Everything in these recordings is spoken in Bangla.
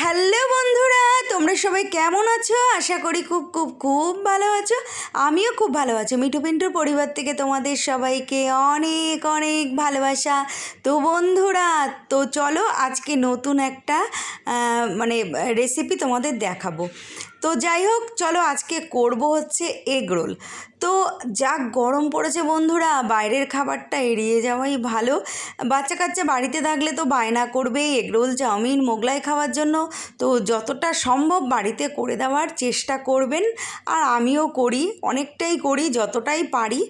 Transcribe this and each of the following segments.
হ্যালো বন্ধুরা, তোমরা সবাই কেমন আছো? আশা করি খুব খুব খুব ভালো আছো। আমিও খুব ভালো আছো। মিঠু পিন্টুর পরিবার থেকে তোমাদের সবাইকে অনেক অনেক ভালোবাসা। তো বন্ধুরা, তো চলো আজকে নতুন একটা মানে রেসিপি তোমাদের দেখাবো। তো যাই হোক, চলো আজকে করব হচ্ছে এগ রোল। তো যা গরম পড়েছে বন্ধুরা, বাইরের খাবারটা এড়িয়ে যাওয়াই ভালো। বাচ্চা কাচ্চা বাড়িতে থাকলে তো বায়না করবে এগরোল চাউমিন, মোগলাই খাওয়ার জন্য। তো যতটা সম্ভব বাড়িতে করে দেওয়ার চেষ্টা করবেন, আর আমিও করি, অনেকটাই করি, যতটাই পারি।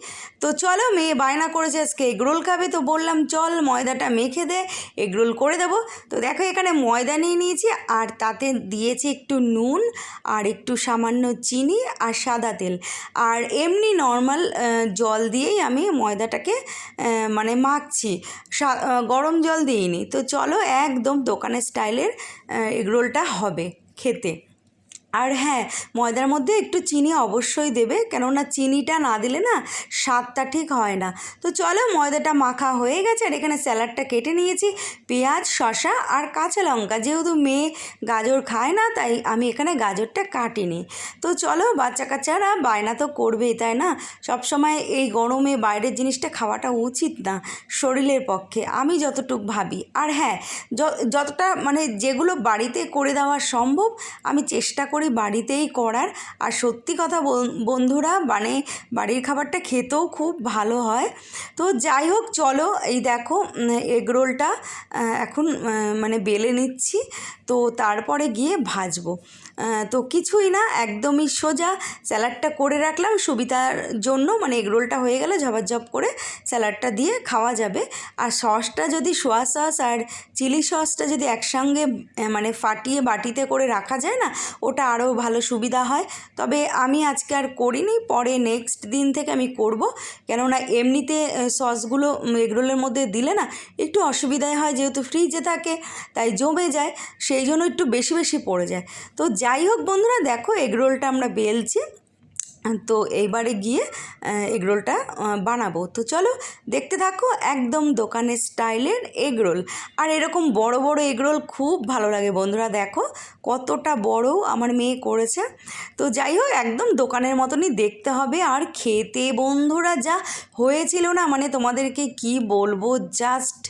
তো চলো, মেয়ে বায়না করেছে আজকে এগরোল খাবে, তো বললাম, চল, ময়দাটা মেখে দে এগরোল করে দেবো। তো দেখো, এখানে ময়দা নিয়ে নিয়েছি, আর তাতে দিয়েছি একটু নুন আর একটু সামান্য চিনি আর সাদা তেল। আর এমনি নর্মাল জল দিয়েই আমি ময়দাটাকে মানে মাখছি। গরম জল দিইনি। তো চলো একদম দোকানের স্টাইলের এগরোলটা হবে খেতে। আর হ্যাঁ ময়দার মধ্যে একটু চিনি অবশ্যই দেবে, কেননা চিনিটা না দিলে না স্বাদটা ঠিক হয় না। তো চলো ময়দাটা মাখা হয়ে গেছে, আর এখানে স্যালাডটা কেটে নিয়েছি। পেঁয়াজ, শসা আর কাঁচা লঙ্কা, যেহেতু মেয়ে গাজর খায় না, তাই আমি এখানে গাজরটা কাটিনি। তো চলো বাচ্চা কাচ্চারা বায়না তো করবেই, তাই না? সবসময় এই গরমে বাইরের জিনিসটা খাওয়াটা উচিত না, শরীরের পক্ষে, আমি যতটুক ভাবি। আর হ্যাঁ যতটা মানে যেগুলো বাড়িতে করে দেওয়া সম্ভব, আমি চেষ্টা করি বাড়িতেই করার। আর সত্যি কথা বন- বন্ধুরা মানে বাড়ির খাবারটা খেতেও খুব ভালো হয়। তো যাই হোক, চলো এই দেখো এগ রোলটা এখন মানে বেলে নিচ্ছি। তো তারপরে গিয়ে ভাজবো। তো কিছুই না, একদমই সোজা স্যালাডটা করে রাখলাম। সুবিধার জন্য মানে এগরোলটা হয়ে গেলে, ঝপাঝপ করে স্যালাডটা দিয়ে খাওয়া যাবে। আর সসটা যদি সোয়া সস আর চিলি সসটা যদি একসঙ্গে মানে ফাটিয়ে বাটিতে করে রাখা যায় না, ওটা আরও ভালো সুবিধা হয়। তবে আমি আজকে আর করিনি, পরে নেক্সট দিন থেকে আমি করব। কেননা এমনিতে সসগুলো এগরোলের মধ্যে দিলে না, একটু অসুবিধাই হয় যেহেতু ফ্রিজে থাকে, তাই জমে যায়, সেই জন্য একটু বেশি বেশি পড়ে যায়। তো যাই হোক বন্ধুরা, দেখো এগরোলটা আমরা বেলছি। তো এইবারে গিয়ে এগরোলটা বানাবো। তো চলো দেখতে থাকো একদম দোকানের স্টাইলের এগরোল আর এরকম বড় বড় এগরোল খুব ভালো লাগে বন্ধুরা, দেখো কতটা বড় আমার মেয়ে করেছে। তো যাই হোক, একদম দোকানের মতনই দেখতে হবে। আর খেতে বন্ধুরা যা হয়েছিল না মানে তোমাদেরকে কি বলব জাস্ট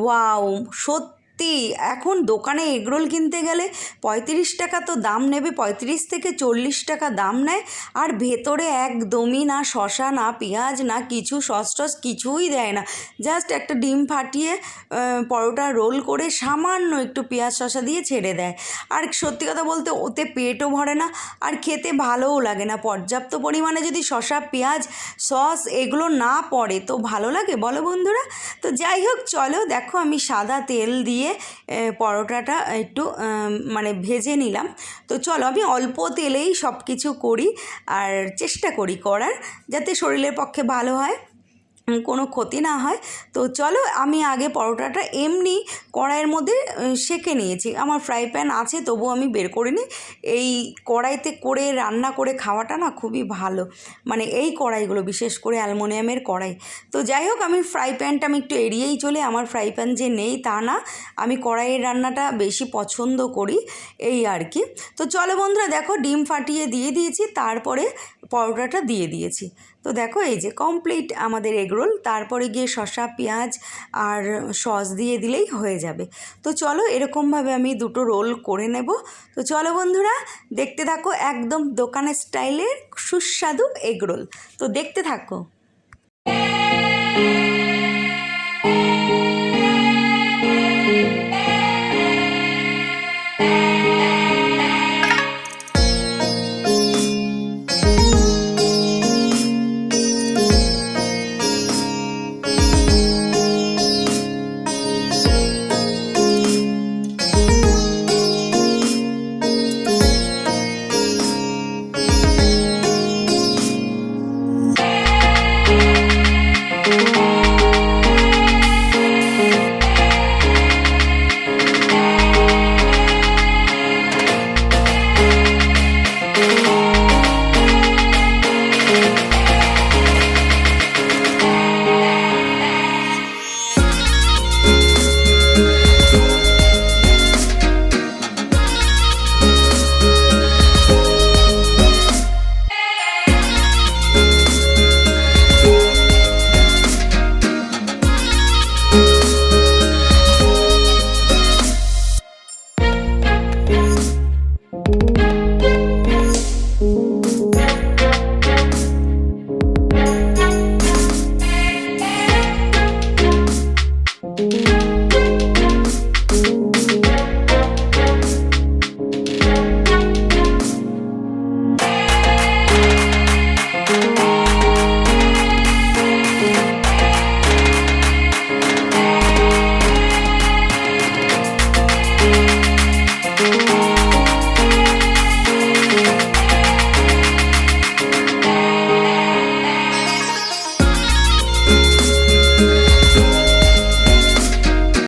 ওয়াও সত্যি সত্যি, এখন দোকানে এগরোল কিনতে গেলে পঁয়ত্রিশ টাকা তো দাম নেবে, পঁয়ত্রিশ থেকে চল্লিশ টাকা দাম নেয়, আর ভেতরে একদমই না শশা না পেঁয়াজ, না কিছু সস টস কিছুই দেয় না। জাস্ট একটা ডিম ফাটিয়ে পরোটা রোল করে সামান্য একটু পেঁয়াজ শশা দিয়ে ছেড়ে দেয়। আর সত্যি কথা বলতে ওতে পেটও ভরে না, আর খেতে ভালোও লাগে না। পর্যাপ্ত পরিমাণে যদি শশা পেঁয়াজ, সস এগুলো না পড়ে তো ভালো লাগে? বলো বন্ধুরা। তো যাই হোক, চলো দেখো আমি সাদা তেল দিয়ে পরোটাটা একটু মানে ভেজে নিলাম। তো চলো আমি অল্প তেলেই সব কিছু করি আর চেষ্টা করি করার, যাতে শরীরের পক্ষে ভালো হয়। কোনো ক্ষতি না হয়। তো চলো আমি আগে পরোটাটা এমনি কড়াইয়ের মধ্যে সেঁকে নিয়েছি। আমার ফ্রাই প্যান আছে তবু আমি বের করে নিই এই কড়াইতে করে রান্না করে খাওয়াটা না খুবই ভালো। মানে এই কড়াইগুলো, বিশেষ করে অ্যালমোনিয়ামের কড়াই। তো যাই হোক, আমি ফ্রাই প্যানটা আমি একটু এড়িয়েই চলে। আমার ফ্রাই প্যান যে নেই তা না। আমি কড়াইয়ের রান্নাটা বেশি পছন্দ করি, এই আর কি। তো চলো বন্ধুরা, দেখো ডিম ফাটিয়ে দিয়ে দিয়েছি, তারপরে পরোটাটা দিয়ে দিয়েছি। তো দেখো, এই যে কমপ্লিট আমাদের এগরোল তারপরে গিয়ে শসা, পেঁয়াজ আর সস দিয়ে দিলেই হয়ে যাবে। তো চলো, এরকমভাবে আমি দুটো রোল করে নেব। তো চলো বন্ধুরা, দেখতে থাকো একদম দোকানের স্টাইলের সুস্বাদু এগরোল তো দেখতে থাকো।